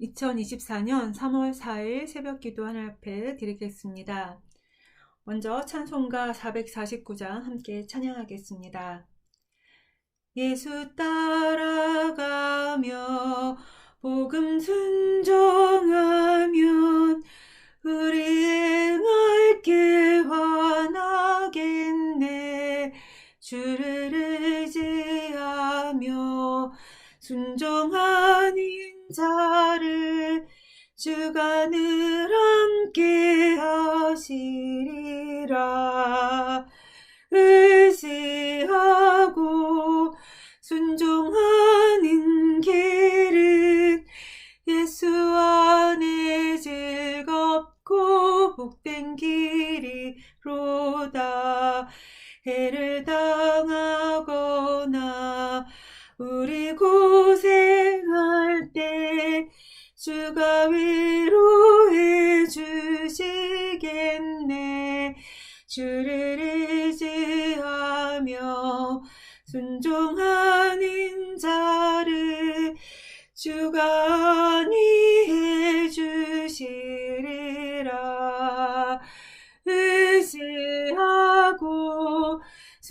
2024년 3월 4일 새벽 기도 하늘 앞에 드리겠습니다. 먼저 찬송가 449장 함께 찬양하겠습니다. 예수 따라가며 복음 순종하면 우리의 맑게 환하겠네 주를 의지하며 순종한 인 자를 주가 늘 함께 하시리라. 의지하고 순종하는 길은 예수 안에 즐겁고 복된 길이로다. 해를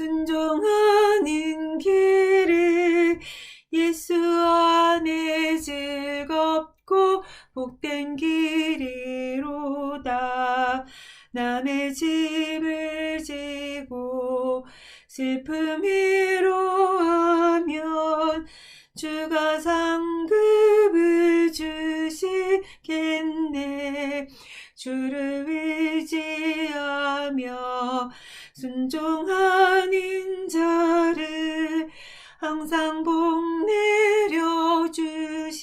순종하는 길을 예수 안에 즐겁고 복된 길이로다. 남의 집을 지고 슬픔 위로하면 주가 상급을 주시겠네. 주를 의지하며 순종하는 자를 항상 복 내려 주시리라.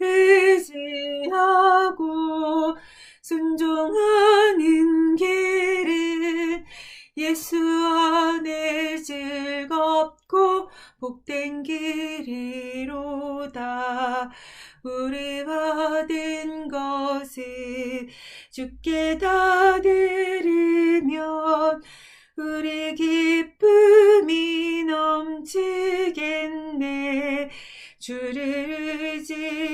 의지하고 순종하는 길을 예수 안에 즐겁고 복된 길이로다. 우리 받은 것을 주께 다 드리면 우리 기쁨이 넘치겠네. 주를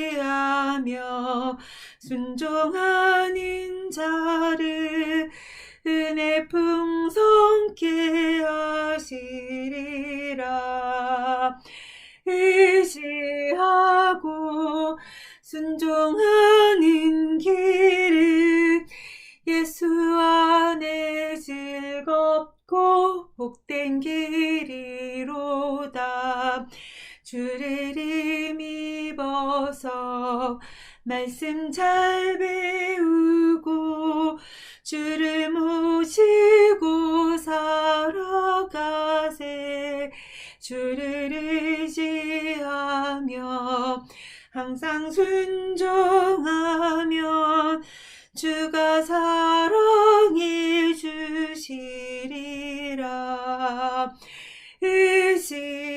의지하며 순종하는 자를 은혜 풍성케 하시리라. 의지하고 순종하는 길 복된 길이로다. 주를 힘입어서 말씀 잘 배우고 주를 모시고 살아가세. 주를 의지하며 항상 순종하면 주가 사랑해 주시리라. 의지하고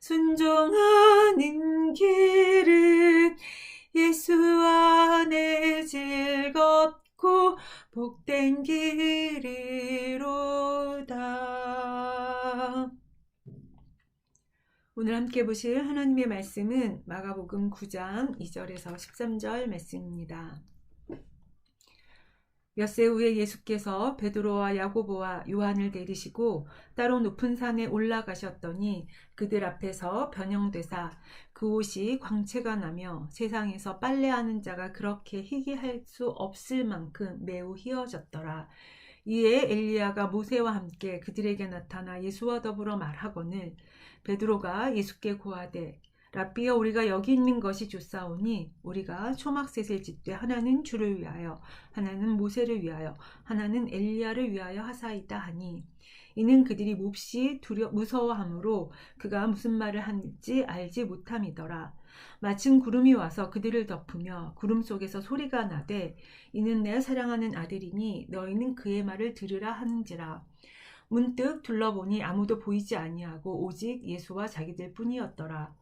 순종하는 길은 예수 안에 즐겁고 복된 길이 오늘 함께 보실 하나님의 말씀은 마가복음 9장 2절에서 13절 말씀입니다. 엿새 후에 예수께서 베드로와 야고보와 요한을 내리시고 따로 높은 산에 올라가셨더니 그들 앞에서 변형되사 그 옷이 광채가 나며 세상에서 빨래하는 자가 그렇게 희귀할 수 없을 만큼 매우 희어졌더라. 이에 엘리야가 모세와 함께 그들에게 나타나 예수와 더불어 말하거늘 베드로가 예수께 고하되 라비어 우리가 여기 있는 것이 좋사오니 우리가 초막셋을 짓되 하나는 주를 위하여 하나는 모세를 위하여 하나는 엘리야를 위하여 하사이다 하니 이는 그들이 몹시 두려 무서워하므로 그가 무슨 말을 하는지 알지 못함이더라 마침 구름이 와서 그들을 덮으며 구름 속에서 소리가 나되 이는 내 사랑하는 아들이니 너희는 그의 말을 들으라 하는지라. 문득 둘러보니 아무도 보이지 아니하고 오직 예수와 자기들 뿐이었더라.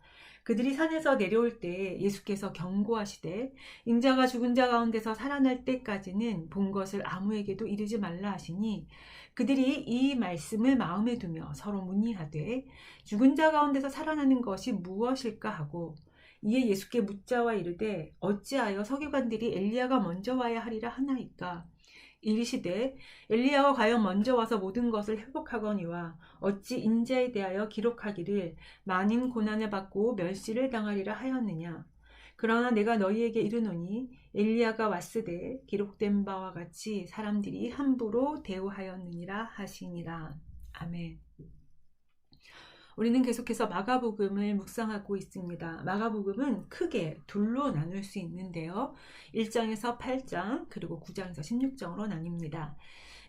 그들이 산에서 내려올 때 예수께서 경고하시되 인자가 죽은 자 가운데서 살아날 때까지는 본 것을 아무에게도 이르지 말라 하시니 그들이 이 말씀을 마음에 두며 서로 문의하되 죽은 자 가운데서 살아나는 것이 무엇일까 하고 이에 예수께 묻자와 이르되 어찌하여 서기관들이 엘리야가 먼저 와야 하리라 하나이까? 이르시되 엘리야가 과연 먼저 와서 모든 것을 회복하거니와 어찌 인자에 대하여 기록하기를 많은 고난을 받고 멸시를 당하리라 하였느냐? 그러나 내가 너희에게 이르노니 엘리야가 왔으되 기록된 바와 같이 사람들이 함부로 대우하였느니라 하시니라. 아멘 우리는 계속해서 마가복음을 묵상하고 있습니다. 마가복음은 크게 둘로 나눌 수 있는데요. 1장에서 8장 그리고 9장에서 16장으로 나뉩니다.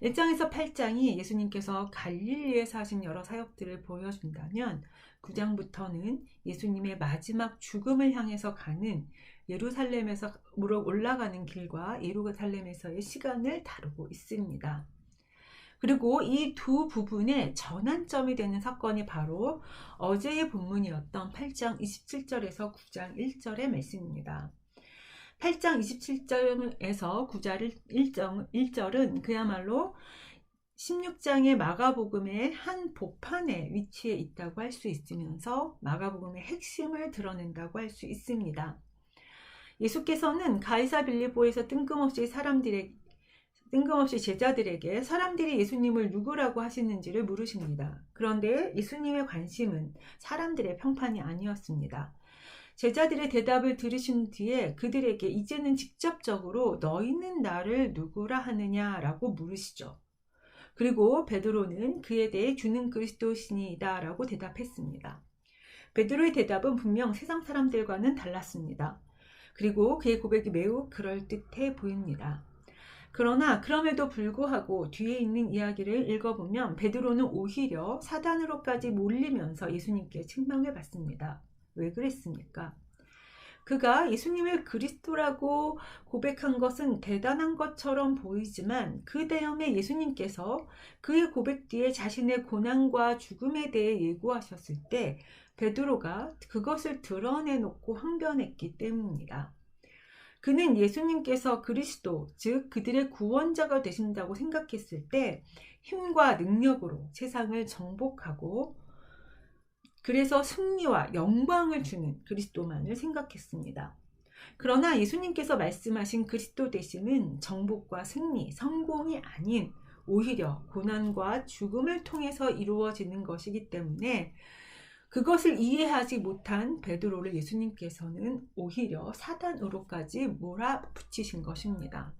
1장에서 8장이 예수님께서 갈릴리에서 하신 여러 사역들을 보여준다면 9장부터는 예수님의 마지막 죽음을 향해서 가는 예루살렘에서 무로 올라가는 길과 예루살렘에서의 시간을 다루고 있습니다. 그리고 이 두 부분의 전환점이 되는 사건이 바로 어제의 본문이었던 8장 27절에서 9장 1절의 말씀입니다. 8장 27절에서 9장 1절, 은 그야말로 16장의 마가복음의 한 복판에 위치해 있다고 할 수 있으면서 마가복음의 핵심을 드러낸다고 할 수 있습니다. 예수께서는 가이사 빌리보에서 뜬금없이 사람들의 뜬금없이 제자들에게 사람들이 예수님을 누구라고 하시는지를 물으십니다. 그런데 예수님의 관심은 사람들의 평판이 아니었습니다. 제자들의 대답을 들으신 뒤에 그들에게 이제는 직접적으로 너희는 나를 누구라 하느냐라고 물으시죠. 그리고 베드로는 그에 대해 주는 그리스도신이다 라고 대답했습니다. 베드로의 대답은 분명 세상 사람들과는 달랐습니다. 그리고 그의 고백이 매우 그럴듯해 보입니다. 그러나 그럼에도 불구하고 뒤에 있는 이야기를 읽어보면 베드로는 오히려 사단으로까지 몰리면서 예수님께 책망을 받습니다. 왜 그랬습니까? 그가 예수님을 그리스도라고 고백한 것은 대단한 것처럼 보이지만 그 다음에 예수님께서 그의 고백 뒤에 자신의 고난과 죽음에 대해 예고하셨을 때 베드로가 그것을 드러내놓고 항변했기 때문입니다. 그는 예수님께서 그리스도, 즉 그들의 구원자가 되신다고 생각했을 때 힘과 능력으로 세상을 정복하고 그래서 승리와 영광을 주는 그리스도만을 생각했습니다. 그러나 예수님께서 말씀하신 그리스도 되심은 정복과 승리, 성공이 아닌 오히려 고난과 죽음을 통해서 이루어지는 것이기 때문에 그것을 이해하지 못한 베드로를 예수님께서는 오히려 사단으로까지 몰아붙이신 것입니다.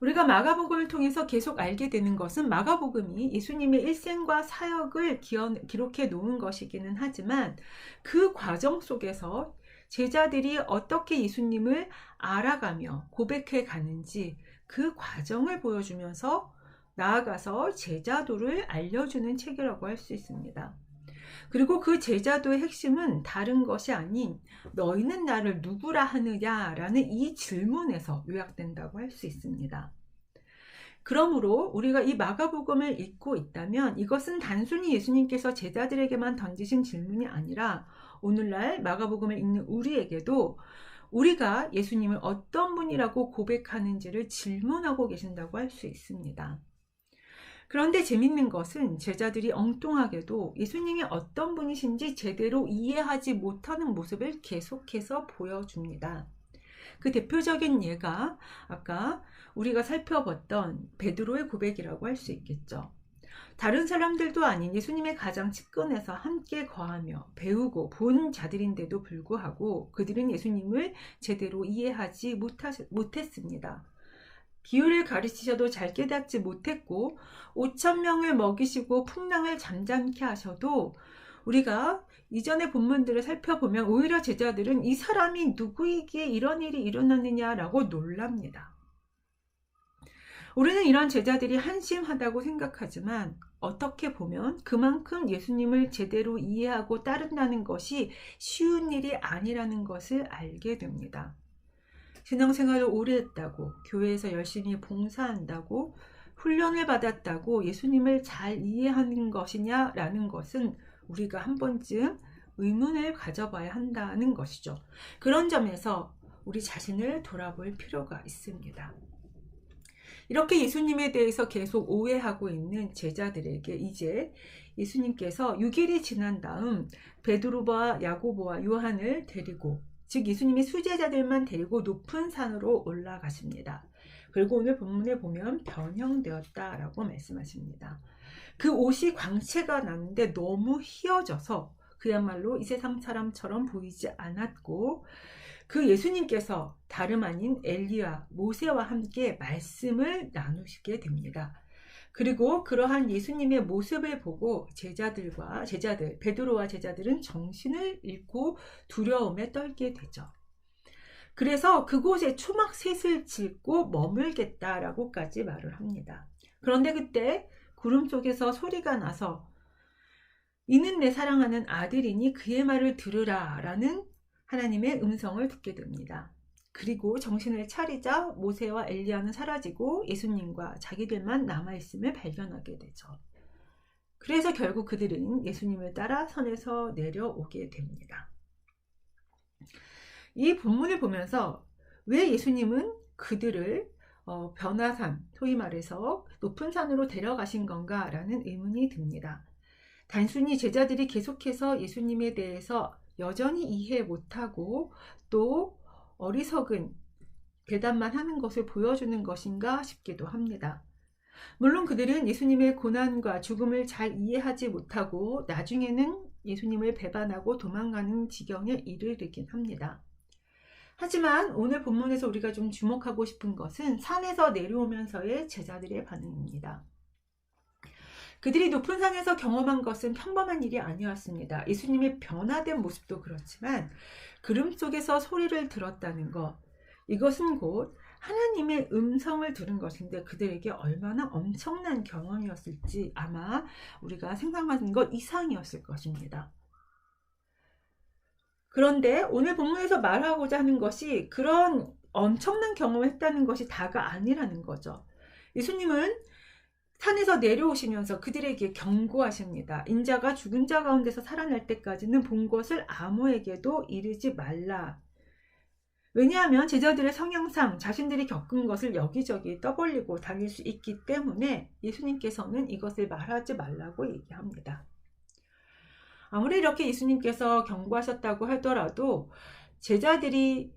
우리가 마가복음을 통해서 계속 알게 되는 것은 마가복음이 예수님의 일생과 사역을 기록해 놓은 것이기는 하지만 그 과정 속에서 제자들이 어떻게 예수님을 알아가며 고백해 가는지 그 과정을 보여주면서 나아가서 제자도를 알려주는 책이라고 할 수 있습니다. 그리고 그 제자도의 핵심은 다른 것이 아닌 너희는 나를 누구라 하느냐라는 이 질문에서 요약된다고 할 수 있습니다. 그러므로 우리가 이 마가복음을 읽고 있다면 이것은 단순히 예수님께서 제자들에게만 던지신 질문이 아니라 오늘날 마가복음을 읽는 우리에게도 우리가 예수님을 어떤 분이라고 고백하는지를 질문하고 계신다고 할 수 있습니다. 그런데 재밌는 것은 제자들이 엉뚱하게도 예수님이 어떤 분이신지 제대로 이해하지 못하는 모습을 계속해서 보여줍니다. 그 대표적인 예가 아까 우리가 살펴봤던 베드로의 고백이라고 할 수 있겠죠. 다른 사람들도 아닌 예수님의 가장 측근에서 함께 거하며 배우고 본 자들인데도 불구하고 그들은 예수님을 제대로 이해하지 못했습니다. 비유를 가르치셔도 잘 깨닫지 못했고 5천 명을 먹이시고 풍랑을 잠잠케 하셔도 우리가 이전의 본문들을 살펴보면 오히려 제자들은 이 사람이 누구에게 이런 일이 일어났느냐라고 놀랍니다. 우리는 이런 제자들이 한심하다고 생각하지만 어떻게 보면 그만큼 예수님을 제대로 이해하고 따른다는 것이 쉬운 일이 아니라는 것을 알게 됩니다. 신앙생활을 오래 했다고, 교회에서 열심히 봉사한다고, 훈련을 받았다고 예수님을 잘 이해하는 것이냐라는 것은 우리가 한 번쯤 의문을 가져봐야 한다는 것이죠. 그런 점에서 우리 자신을 돌아볼 필요가 있습니다. 이렇게 예수님에 대해서 계속 오해하고 있는 제자들에게 이제 예수님께서 6일이 지난 다음 베드로와 야고보와 요한을 데리고 즉 예수님이 수제자들만 데리고 높은 산으로 올라가십니다. 그리고 오늘 본문에 보면 변형되었다라고 말씀하십니다. 그 옷이 광채가 나는데 너무 휘어져서 그야말로 이 세상 사람처럼 보이지 않았고 그 예수님께서 다름 아닌 엘리와 모세와 함께 말씀을 나누시게 됩니다. 그리고 그러한 예수님의 모습을 보고 제자들과 제자들, 베드로와 제자들은 정신을 잃고 두려움에 떨게 되죠. 그래서 그곳에 초막셋을 짓고 머물겠다라고까지 말을 합니다. 그런데 그때 구름 속에서 소리가 나서 이는 내 사랑하는 아들이니 그의 말을 들으라 라는 하나님의 음성을 듣게 됩니다. 그리고 정신을 차리자 모세와 엘리야는 사라지고 예수님과 자기들만 남아있음을 발견하게 되죠. 그래서 결국 그들은 예수님을 따라 선에서 내려오게 됩니다. 이 본문을 보면서 왜 예수님은 그들을 어, 변화산, 소위 말해서 높은 산으로 데려가신 건가 라는 의문이 듭니다. 단순히 제자들이 계속해서 예수님에 대해서 여전히 이해 못하고 또 어리석은 대답만 하는 것을 보여주는 것인가 싶기도 합니다. 물론 그들은 예수님의 고난과 죽음을 잘 이해하지 못하고 나중에는 예수님을 배반하고 도망가는 지경에 이르르긴 합니다. 하지만 오늘 본문에서 우리가 좀 주목하고 싶은 것은 산에서 내려오면서의 제자들의 반응입니다. 그들이 높은 산에서 경험한 것은 평범한 일이 아니었습니다. 예수님의 변화된 모습도 그렇지만 그름 속에서 소리를 들었다는 것, 이것은 곧 하나님의 음성을 들은 것인데 그들에게 얼마나 엄청난 경험이었을지 아마 우리가 생각하는 것 이상이었을 것입니다. 그런데 오늘 본문에서 말하고자 하는 것이 그런 엄청난 경험을 했다는 것이 다가 아니라는 거죠. 예수님은 산에서 내려오시면서 그들에게 경고하십니다. 인자가 죽은 자 가운데서 살아날 때까지는 본 것을 아무에게도 이르지 말라. 왜냐하면 제자들의 성향상 자신들이 겪은 것을 여기저기 떠벌리고 다닐 수 있기 때문에 예수님께서는 이것을 말하지 말라고 얘기합니다. 아무리 이렇게 예수님께서 경고하셨다고 하더라도 제자들이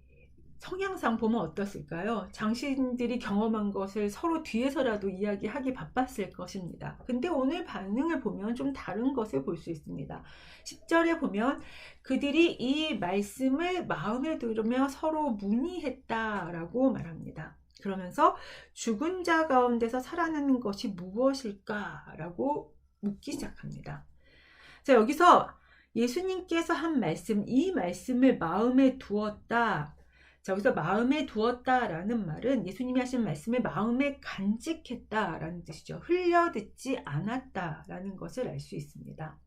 성향상 보면 어떻을까요? 장신들이 경험한 것을 서로 뒤에서라도 이야기하기 바빴을 것입니다. 근데 오늘 반응을 보면 좀 다른 것을 볼 수 있습니다. 10절에 보면 그들이 이 말씀을 마음에 들으며 서로 문의했다라고 말합니다. 그러면서 죽은 자 가운데서 살아나는 것이 무엇일까라고 묻기 시작합니다. 자, 여기서 예수님께서 한 말씀, 이 말씀을 마음에 두었다. 자, 여기서 마음에 두었다라는 말은 예수님이 하신 말씀을 마음에 간직했다라는 뜻이죠. 흘려듣지 않았다라는 것을 알 수 있습니다.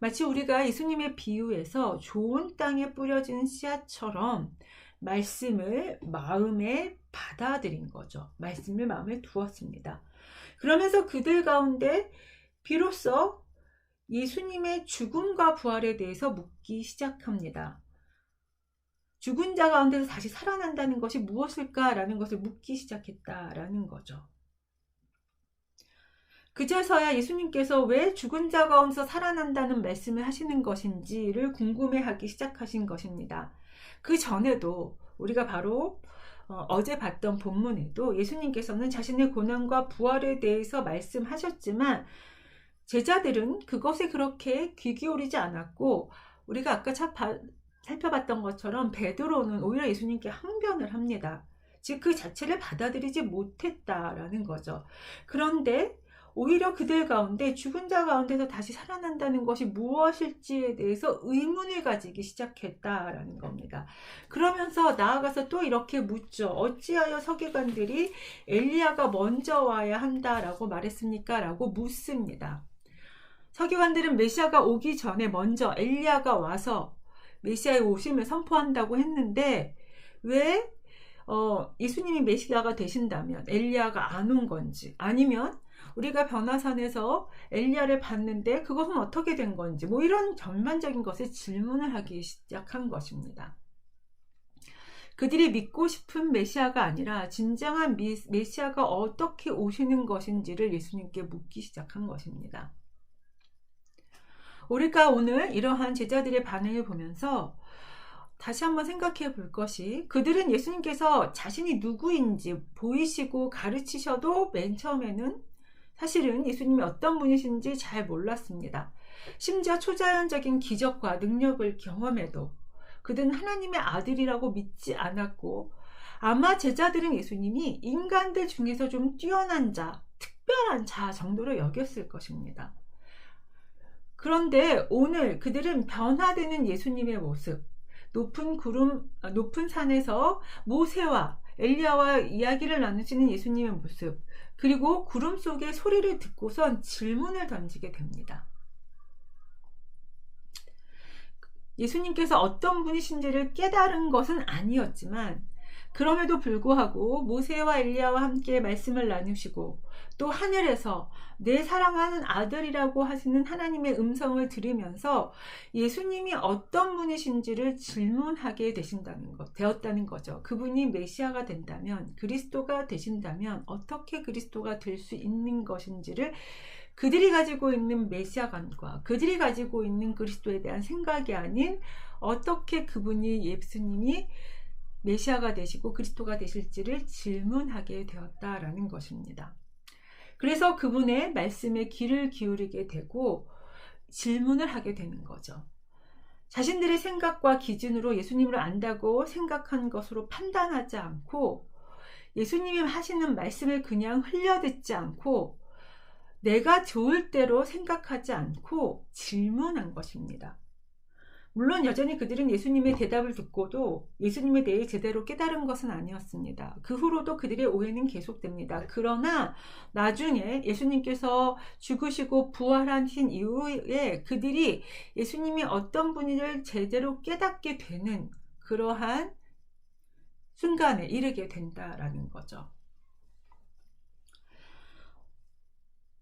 마치 우리가 예수님의 비유에서 좋은 땅에 뿌려진 씨앗처럼 말씀을 마음에 받아들인 거죠. 말씀을 마음에 두었습니다. 그러면서 그들 가운데 비로소 예수님의 죽음과 부활에 대해서 묻기 시작합니다. 죽은 자 가운데서 다시 살아난다는 것이 무엇일까라는 것을 묻기 시작했다라는 거죠. 그제서야 예수님께서 왜 죽은 자 가운데서 살아난다는 말씀을 하시는 것인지를 궁금해하기 시작하신 것입니다. 그 전에도 우리가 바로 어, 제 봤던 본문에도 예수님께서는 자신의 고난과 부활에 대해서 말씀하셨지만 제자들은 그것에 그렇게 귀 기울이지 않았고 우리가 아까 살펴봤던 것처럼 베드로는 오히려 예수님께 항변을 합니다. 즉 그 자체를 받아들이지 못했다라는 거죠. 그런데 오히려 그들 가운데 죽은 자 가운데서 다시 살아난다는 것이 무엇일지에 대해서 의문을 가지기 시작했다라는 겁니다. 그러면서 나아가서 또 이렇게 묻죠. 어찌하여 서기관들이 엘리야가 먼저 와야 한다라고 말했습니까? 라고 묻습니다. 서기관들은 메시아가 오기 전에 먼저 엘리야가 와서 메시아의 오심을 선포한다고 했는데 왜 어, 예수님이 메시아가 되신다면 엘리야가 안 온 건지 아니면 우리가 변화산에서 엘리야를 봤는데 그것은 어떻게 된 건지 뭐 이런 전반적인 것에 질문을 하기 시작한 것입니다. 그들이 믿고 싶은 메시아가 아니라 진정한 메시아가 어떻게 오시는 것인지를 예수님께 묻기 시작한 것입니다. 우리가 오늘 이러한 제자들의 반응을 보면서 다시 한번 생각해 볼 것이 그들은 예수님께서 자신이 누구인지 보이시고 가르치셔도 맨 처음에는 사실은 예수님이 어떤 분이신지 잘 몰랐습니다. 심지어 초자연적인 기적과 능력을 경험해도 그들은 하나님의 아들이라고 믿지 않았고 아마 제자들은 예수님이 인간들 중에서 좀 뛰어난 자, 특별한 자 정도로 여겼을 것입니다. 그런데 오늘 그들은 변화되는 예수님의 모습, 높은 구름, 아, 높은 산에서 모세와 엘리야와 이야기를 나누시는 예수님의 모습, 그리고 구름 속의 소리를 듣고선 질문을 던지게 됩니다. 예수님께서 어떤 분이신지를 깨달은 것은 아니었지만 그럼에도 불구하고 모세와 엘리야와 함께 말씀을 나누시고 또 하늘에서 내 사랑하는 아들이라고 하시는 하나님의 음성을 들으면서 예수님이 어떤 분이신지를 질문하게 되신다는 것, 되었다는 거죠. 그분이 메시아가 된다면, 그리스도가 되신다면 어떻게 그리스도가 될 수 있는 것인지를 그들이 가지고 있는 메시아관과 그들이 가지고 있는 그리스도에 대한 생각이 아닌 어떻게 그분이 예수님이 메시아가 되시고 그리스도가 되실지를 질문하게 되었다라는 것입니다. 그래서 그분의 말씀에 귀를 기울이게 되고 질문을 하게 되는 거죠. 자신들의 생각과 기준으로 예수님을 안다고 생각한 것으로 판단하지 않고 예수님이 하시는 말씀을 그냥 흘려듣지 않고 내가 좋을 대로 생각하지 않고 질문한 것입니다. 물론 여전히 그들은 예수님의 대답을 듣고도 예수님에 대해 제대로 깨달은 것은 아니었습니다. 그 후로도 그들의 오해는 계속됩니다. 그러나 나중에 예수님께서 죽으시고 부활하신 이후에 그들이 예수님이 어떤 분인지를 제대로 깨닫게 되는 그러한 순간에 이르게 된다라는 거죠.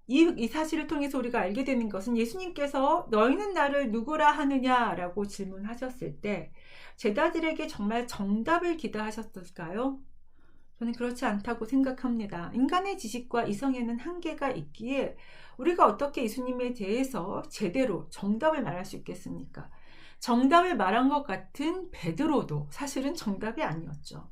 이, 이 사실을 통해서 우리가 알게 되는 것은 예수님께서 너희는 나를 누구라 하느냐라고 질문하셨을 때 제자들에게 정말 정답을 기대하셨을까요? 저는 그렇지 않다고 생각합니다. 인간의 지식과 이성에는 한계가 있기에 우리가 어떻게 예수님에 대해서 제대로 정답을 말할 수 있겠습니까? 정답을 말한 것 같은 베드로도 사실은 정답이 아니었죠.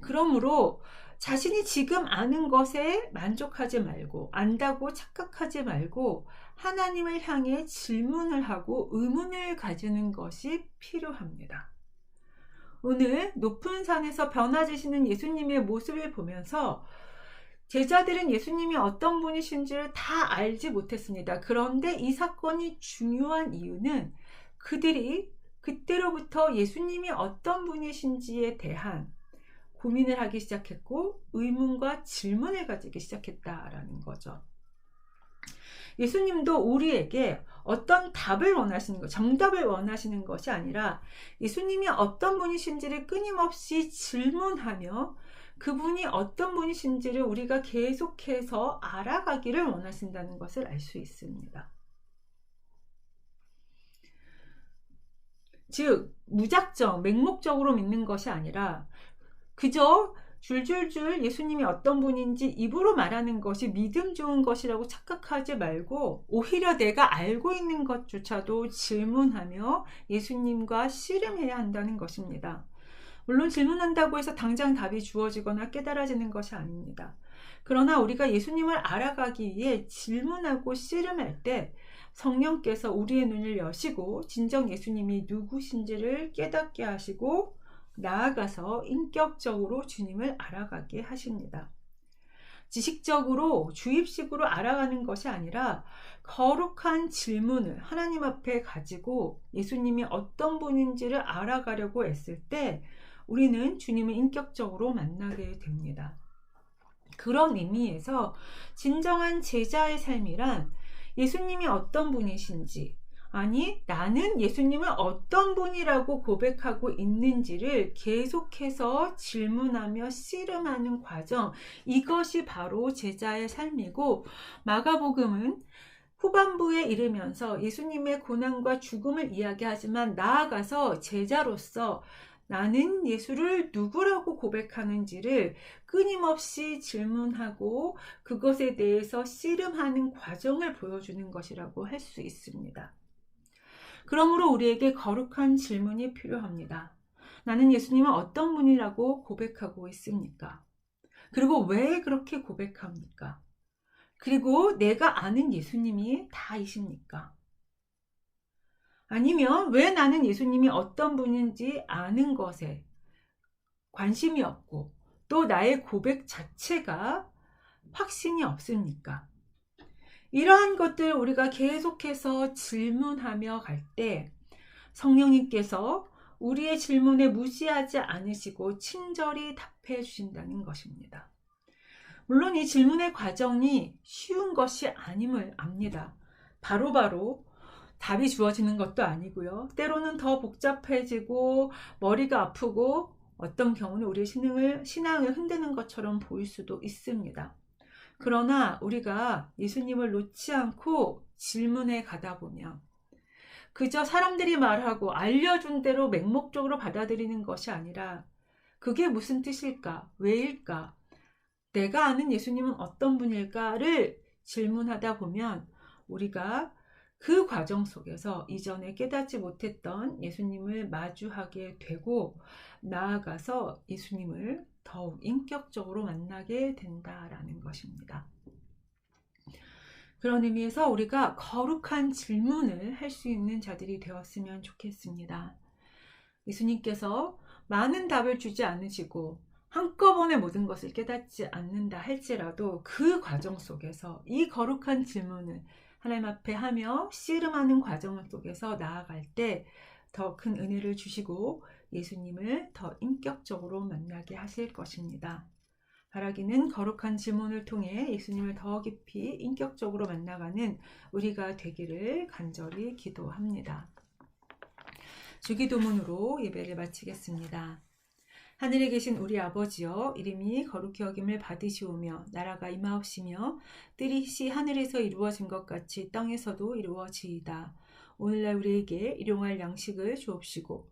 그러므로 자신이 지금 아는 것에 만족하지 말고 안다고 착각하지 말고 하나님을 향해 질문을 하고 의문을 가지는 것이 필요합니다. 오늘 높은 산에서 변화지시는 예수님의 모습을 보면서 제자들은 예수님이 어떤 분이신지를 다 알지 못했습니다. 그런데 이 사건이 중요한 이유는 그들이 그때로부터 예수님이 어떤 분이신지에 대한 고민을 하기 시작했고 의문과 질문을 가지기 시작했다라는 거죠. 예수님도 우리에게 어떤 답을 원하시는 것, 정답을 원하시는 것이 아니라 예수님이 어떤 분이신지를 끊임없이 질문하며 그분이 어떤 분이신지를 우리가 계속해서 알아가기를 원하신다는 것을 알 수 있습니다. 즉, 무작정, 맹목적으로 믿는 것이 아니라 그저 줄줄줄 예수님이 어떤 분인지 입으로 말하는 것이 믿음 좋은 것이라고 착각하지 말고 오히려 내가 알고 있는 것조차도 질문하며 예수님과 씨름해야 한다는 것입니다. 물론 질문한다고 해서 당장 답이 주어지거나 깨달아지는 것이 아닙니다. 그러나 우리가 예수님을 알아가기 위해 질문하고 씨름할 때 성령께서 우리의 눈을 여시고 진정 예수님이 누구신지를 깨닫게 하시고 나아가서 인격적으로 주님을 알아가게 하십니다. 지식적으로 주입식으로 알아가는 것이 아니라 거룩한 질문을 하나님 앞에 가지고 예수님이 어떤 분인지를 알아가려고 했을 때 우리는 주님을 인격적으로 만나게 됩니다. 그런 의미에서 진정한 제자의 삶이란 예수님이 어떤 분이신지 아니, 나는 예수님을 어떤 분이라고 고백하고 있는지를 계속해서 질문하며 씨름하는 과정. 이것이 바로 제자의 삶이고, 마가복음은 후반부에 이르면서 예수님의 고난과 죽음을 이야기하지만 나아가서 제자로서 나는 예수를 누구라고 고백하는지를 끊임없이 질문하고 그것에 대해서 씨름하는 과정을 보여주는 것이라고 할 수 있습니다. 그러므로 우리에게 거룩한 질문이 필요합니다. 나는 예수님은 어떤 분이라고 고백하고 있습니까? 그리고 왜 그렇게 고백합니까? 그리고 내가 아는 예수님이 다이십니까? 아니면 왜 나는 예수님이 어떤 분인지 아는 것에 관심이 없고 또 나의 고백 자체가 확신이 없습니까? 이러한 것들 우리가 계속해서 질문하며 갈 때 성령님께서 우리의 질문에 무시하지 않으시고 친절히 답해 주신다는 것입니다. 물론 이 질문의 과정이 쉬운 것이 아님을 압니다. 바로바로 바로 답이 주어지는 것도 아니고요. 때로는 더 복잡해지고 머리가 아프고 어떤 경우는 우리의 신앙을, 신앙을 흔드는 것처럼 보일 수도 있습니다. 그러나 우리가 예수님을 놓지 않고 질문해 가다 보면 그저 사람들이 말하고 알려준 대로 맹목적으로 받아들이는 것이 아니라 그게 무슨 뜻일까? 왜일까? 내가 아는 예수님은 어떤 분일까를 질문하다 보면 우리가 그 과정 속에서 이전에 깨닫지 못했던 예수님을 마주하게 되고 나아가서 예수님을 더욱 인격적으로 만나게 된다라는 것입니다. 그런 의미에서 우리가 거룩한 질문을 할 수 있는 자들이 되었으면 좋겠습니다. 예수님께서 많은 답을 주지 않으시고 한꺼번에 모든 것을 깨닫지 않는다 할지라도 그 과정 속에서 이 거룩한 질문을 하나님 앞에 하며 씨름하는 과정 속에서 나아갈 때 더 큰 은혜를 주시고 예수님을 더 인격적으로 만나게 하실 것입니다. 바라기는 거룩한 질문을 통해 예수님을 더 깊이 인격적으로 만나가는 우리가 되기를 간절히 기도합니다. 주기도문으로 예배를 마치겠습니다. 하늘에 계신 우리 아버지여 이름이 거룩히 여김을 받으시오며 나라가 임하옵시며 뜻이 하늘에서 이루어진 것 같이 땅에서도 이루어지이다. 오늘날 우리에게 일용할 양식을 주옵시고